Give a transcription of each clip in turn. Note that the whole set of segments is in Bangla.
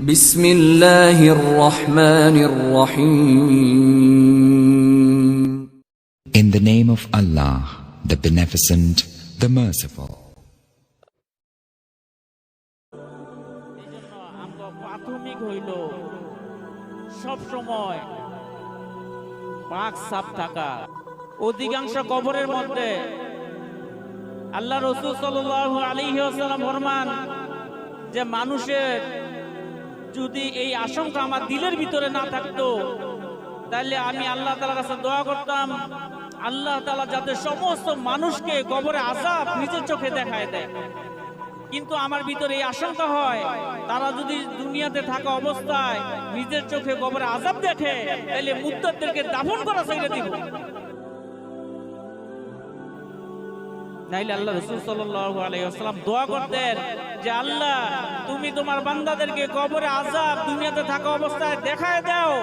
বিসমিল্লাহির রহমানির রহিম In the name of Allah, the Beneficent, the Merciful. প্রাথমিক হইল সব সময় পাক সাপ থাকা অধিকাংশ কবরের মধ্যে আল্লাহ রসুল সাল আলী ফরমান যে মানুষের যদি এই আশঙ্কা আমার দিলের ভিতরে না থাকতো, তাহলে আমি আল্লাহ তালার কাছে দোয়া করতাম, আল্লাহ তালা যাতে সমস্ত মানুষকে কবরে আযাব নিজের চোখে দেখায় দেয়। কিন্তু আমার ভিতরে এই আশঙ্কা হয়, তারা যদি দুনিয়াতে থাকা অবস্থায় নিজের চোখে কবরে আজাব দেখে, তাহলে মুদ্দারদেরকে দাফন করা চাইলে দিব। নাইলে আল্লাহ রসুল আলাইহি দোয়া করতেন যে, আল্লাহ, তুমি তোমার বান্দাদেরকে কবরে আজাব দুনিয়াতে থাকা অবস্থায় দেখায় দাও।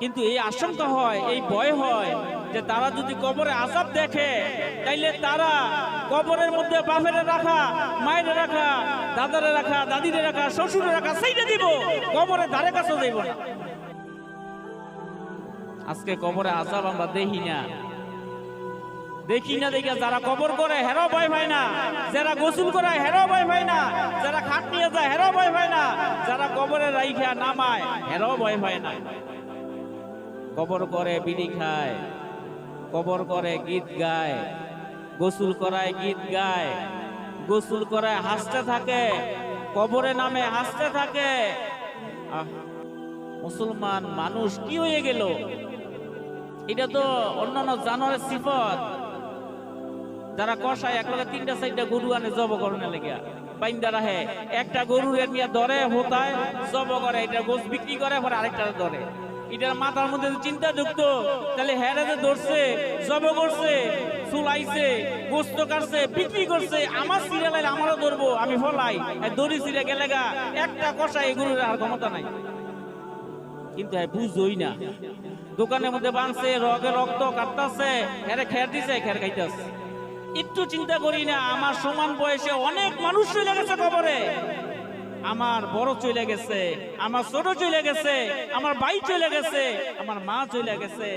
কিন্তু এই আশঙ্কা হয়, এই ভয় হয় যে, তারা যদি কবরে আজাব দেখে, তাইলে তারা কবরের মধ্যে বাপেরে রাখা, মায়ের রাখা, দাদারে রাখা, দাদিরে রাখা, শ্বশুরে রাখা সেইটা দিব, কবরে ধারে কাছে দেব না। আজকে কবরে আজাব আমরা দেখি না। দেখি না, দেখি যারা কবর করে হেরো ভয় পায় না। যারা গোসল করে হেরো ভয় পায় না। যারা খাট নিয়ে যায় হেরো ভয় পায় না। যারা কবরে রাইখা নামায় হেরো ভয় পায় না। কবর করে বিড়ি খায়, কবর করে গীত গায়, গোসল করায় গীত গায়, গোসল করায় হাসতে থাকে, কবরে নামে হাসতে থাকে। মুসলমান মানুষ কি হয়ে গেল? এটা তো অন্যান্য জানোয়ারের সিফত। যারা কষায় এক লগে তিনটা চারটা গরু আনে, জব করণে লেগে বাইন্দা রাহে একটা গরু নিয়ে ধরে, হোতায়, জব করে, এটা গোস বিক্রি করে, পরে আরেকটা ধরে। এটার মাথার মধ্যে চিন্তা তাহলে ধরছে, জব করছে, চুলাইছে, গোস্ত কাটছে, বিক্রি করছে, আমার সিরিয়াল আমারও ধরবো, আমি ফলাই। দড়ি সিরিয়া গেলে গা, একটা কষায় এই গরুর আর ক্ষমতা নাই। কিন্তু বুঝই না। দোকানের মধ্যে বানছে, রগে রক্ত কাটতাছে, হেরে খের দিছে, খের খাইতাছে। একটু চিন্তা করি না, আমার সমান বয়সে অনেক মানুষ চলে গেছে কবরে। আমার বড় চলে গেছে, আমার ছোট চলে গেছে, আমার ভাই চলে গেছে, আমার মা চলে গেছে।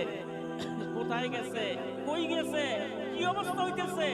কোথায় গেছে? কই গেছে? কি অবস্থা হইতেছে?